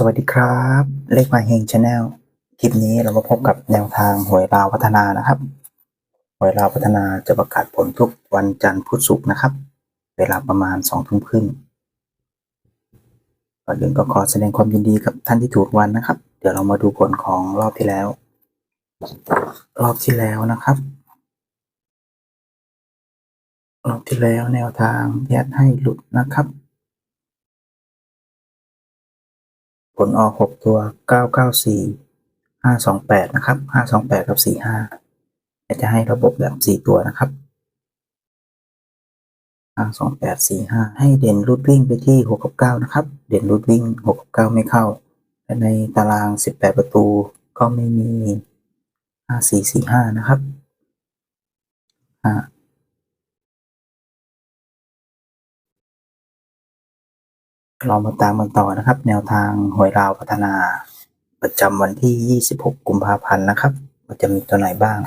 สวัสดีครับ เลขมาเฮงชาแนลคลิปนี้เรามาพบกับแนวทางหวยลาวพัฒนานะครับหวยลาวพัฒนาจะประกาศผลทุกวันจันทร์พุธศุกร์นะครับ เวลาประมาณสองทุ่มครึ่งก่อนอื่นก็ขอแสดงความยินดีกับท่านที่ถูกวันนะครับ เดี๋ยวเรามาดูผลของรอบที่แล้ว รอบที่แล้วนะครับ รอบที่แล้วแนวทางแยกให้หลุดนะครับ ผลออกหกตัวเก้าเก้าสี่ห้าสองแปดนะครับห้าสองแปดกับสี่ห้าจะให้ระบบแบบสี่ตัวนะครับห้าสองแปดสี่ห้าให้เด่นรูดวิ่งไปที่หกกับเก้านะครับ เด่นรูดวิ่งหกกับเก้าไม่เข้าและในตารางสิบแปดประตูก็ไม่มีห้าสี่สี่ห้านะครับห้า เรามาตามกันต่อนะครับ แนวทางหวยราวพัฒนา ประจำวันที่ 26 กุมภาพันธ์นะครับว่าจะมีตัวไหนบ้าง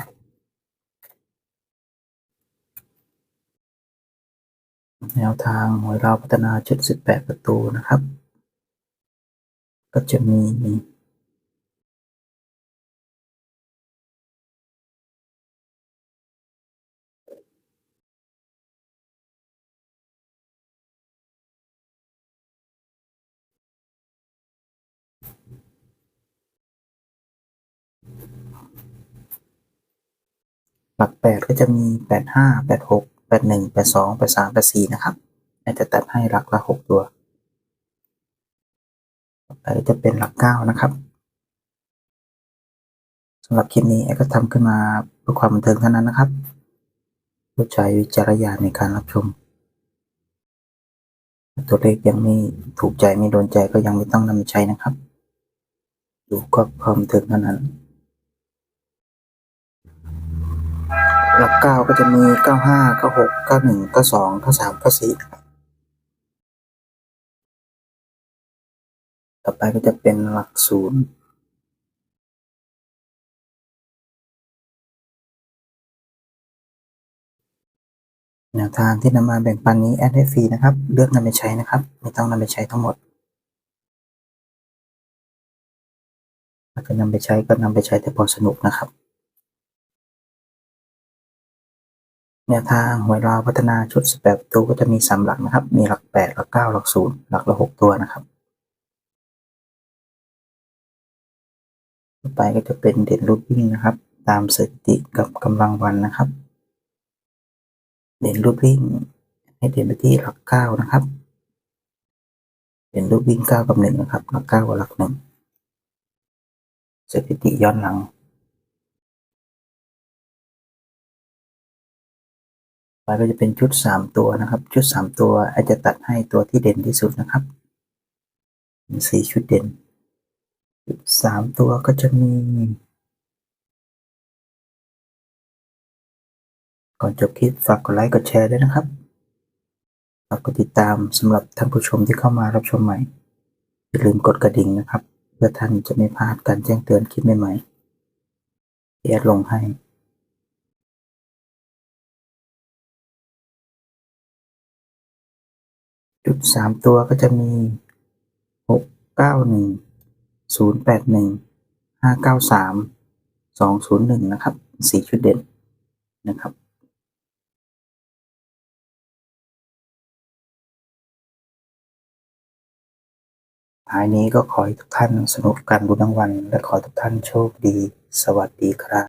แนวทางหวยราวพัฒนาชุด 18 ประตูนะครับ ก็จะมี ลักแปดก็จะมีแปดห้าแปดหกแปดหนึ่งแปดสองแปดสามแปดสี่นะครับอาจจะตัดให้หลักละหกตัว ต่อไปจะเป็นหลักเก้านะครับสำหรับคลิปนี้แอดก็ทำขึ้นมาเพื่อความบันเทิงเท่านั้นนะครับโปรดใช้วิจารณญาณในการรับชม ตัวเลขยังไม่ถูกใจไม่โดนใจก็ยังไม่ต้องนำไปใช้นะครับ ดูก็ความบันเทิงเท่านั้น หลักเก้าก็จะมีเก้าห้าเก้าหกเก้าหนึ่งเก้าสองเก้าสามเก้าสี่ต่อไปก็จะเป็นหลักศูนย์แนวทางที่นำมาแบ่งปันนี้แอดให้ฟรีนะครับ เลือกนำไปใช้นะครับ ไม่ต้องนำไปใช้ทั้งหมดถ้าจะนำไปใช้ก็นำไปใช้แต่พอสนุกนะครับ แนวทางหวยราวพัฒนาชุด 18ประตูก็จะมีสามหลักนะครับ มีหลัก 8 หลัก 9 หลัก 0 หลักละ 6 ตัวนะครับต่อไปก็จะเป็นเด่นรูดวิ่งนะครับ ตามสถิติกับกำลังวันนะครับ เด่นรูดวิ่งให้เด่นไปที่หลัก 9 นะครับ เด่นรูดวิ่ง 9 กับ 1 นะครับ หลัก 9 กับหลัก 1 สถิติย้อนหลัง ไปก็จะเป็นชุดสามตัวนะครับ ชุดสามตัวอาจจะตัดให้ตัวที่เด่นที่สุดนะครับสี่ชุดเด่นชุดสามตัวก็จะมี ก่อนจบคลิปฝากกดไลค์กดแชร์ด้วยนะครับฝากกดติดตามสำหรับท่านผู้ชมที่เข้ามารับชมใหม่อย่าลืมกดกระดิ่งนะครับ เพื่อท่านจะไม่พลาดการแจ้งเตือนคลิปใหม่ๆที่แอดลงให้ จุดสามตัวก็จะมีหกเก้าหนึ่งศูนย์แปดหนึ่งห้าเก้าสามสองศูนย์หนึ่งนะครับสี่ชุดเด่นนะครับท้ายนี้ก็ขอให้ทุกท่านสนุกกับการดูรางวัลและขอทุกท่านโชคดี สวัสดีครับ